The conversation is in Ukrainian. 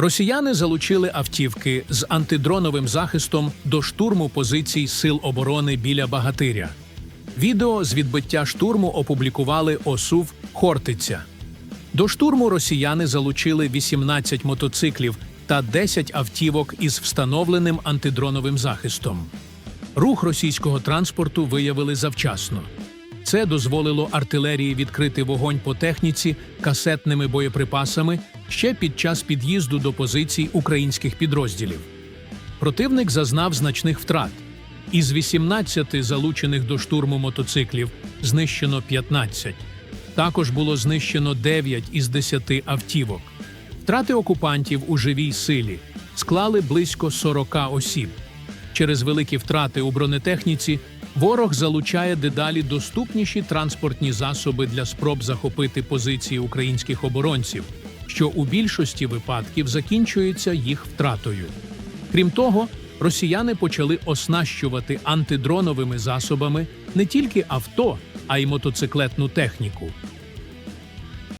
Росіяни залучили автівки з антидроновим захистом до штурму позицій Сил оборони біля Багатиря. Відео з відбиття штурму опублікували ОСУВ Хортиця. До штурму росіяни залучили 18 мотоциклів та 10 автівок із встановленим антидроновим захистом. Рух російського транспорту виявили завчасно. Це дозволило артилерії відкрити вогонь по техніці касетними боєприпасами ще під час під'їзду до позицій українських підрозділів. Противник зазнав значних втрат. Із 18 залучених до штурму мотоциклів знищено 15. Також було знищено 9 із 10 автівок. Втрати окупантів у живій силі склали близько 40 осіб. Через великі втрати у бронетехніці ворог залучає дедалі доступніші транспортні засоби для спроб захопити позиції українських оборонців, що у більшості випадків закінчується їх втратою. Крім того, росіяни почали оснащувати антидроновими засобами не тільки авто, а й мотоциклетну техніку.